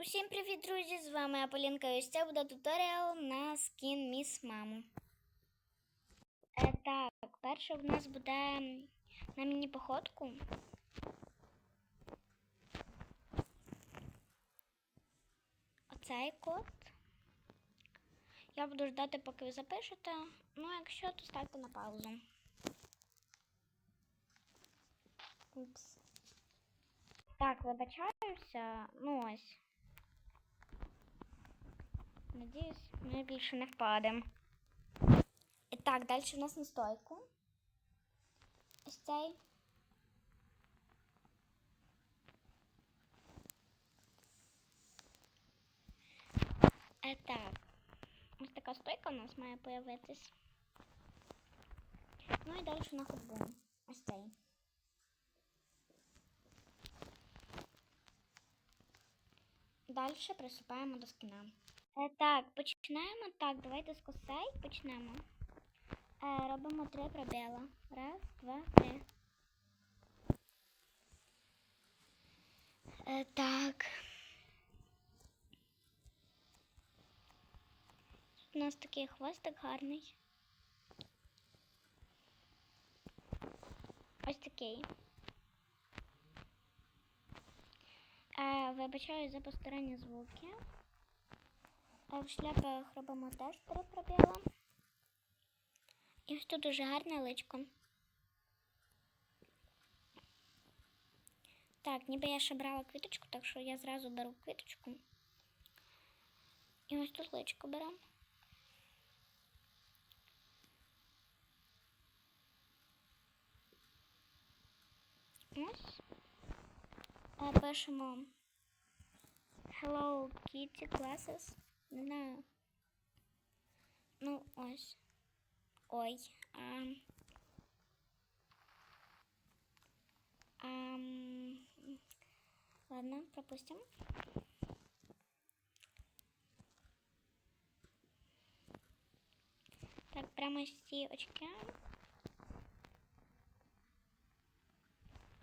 Усім привіт, друзі! З вами Аполінка і ось це буде туторіал на скін Міс Маму. Е, так, перше в нас буде на міні-походку. Оцей код. Я буду ждати, поки ви запишете. Ну, якщо, то ставте на паузу. Упс. Так, вибачаюся. Ну ось. Надіюсь, ми більше не впадемо. І так, далі у нас настойку. Ось цей. Е, так. Ось така стойка у нас має появитись. Ну і далі на ходьбу. Ось цей. Далі приступаємо до скіна. Е, так, починаємо. Так, давайте з косей почнемо. Е, робимо три пробіла. Раз, два, три. Е, так. У нас такий хвостик гарний. Ось такий. Вибачаю за посторонні звуки. А в шляпах робимо теж три пробіла. І ось тут дуже гарне личко. Так, ніби я ще брала квіточку, так що я зразу беру квіточку. І ось тут личко беремо. Ось. Пишемо Hello Kitty Classes. Не знаю. Ну, ось. Ой. Ам. Ам. Ладно, пропустим. Так, прямо ці очки.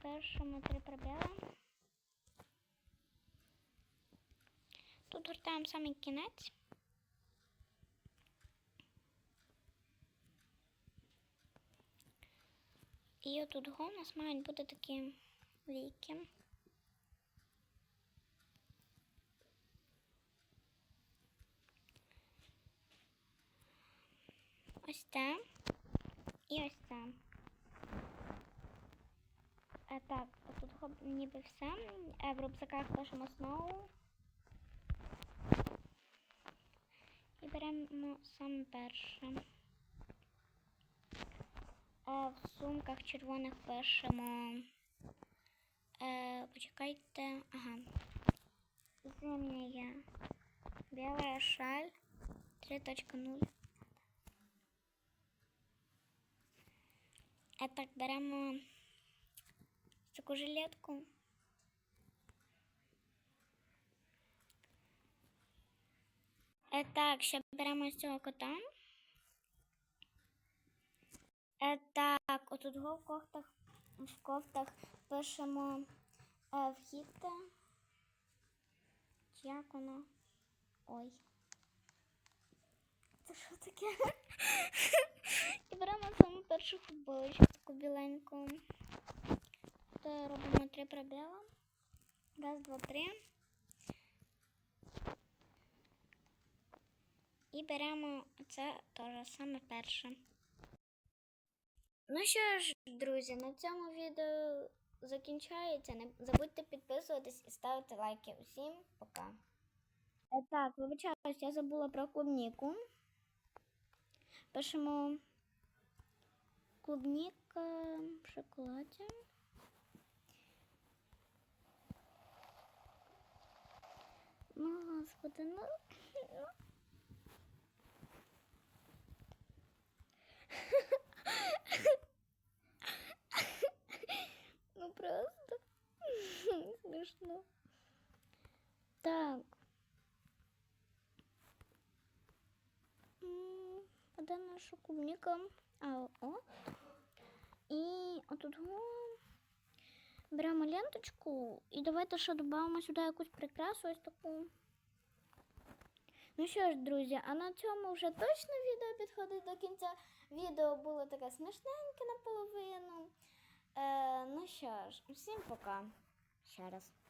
Пишемо три пробіла. Гортаємо самий кінець. І отут у нас мають бути такі віки. Ось це. І ось це. Е, так, тут го ніби все. В рюкзаках пишемо знову. І беремо саме перше. Е, в сумках червоних пишемо. Е, почекайте. Ага. Зимняя. Белая шаль. 3.0. А так беремо таку жилетку. Так, ще беремо з цього кота. Е, так, отут в кофтах, в кофтах пишемо е, вхід. Як воно? Ой. Це що таке? І беремо саму першу футболочку, таку біленьку. То робимо три пробіла. Раз, два, три. І беремо це теж саме перше. Ну що ж, друзі, на цьому відео закінчається. Не забудьте підписуватись і ставити лайки. Усім пока. Е, Так, вибачаюсь, я забула про клубніку. Пишемо клубніка в шоколаді. Ну, господи, ну. Так. Де наша клубника? А, о. І отут Беремо ленточку і давайте ще додамо сюди якусь прикрасу ось таку. Ну що ж, друзі, а на цьому вже точно відео підходить до кінця. Відео було таке смішненьке наполовину. Е, ну що ж, всім пока. Ще раз.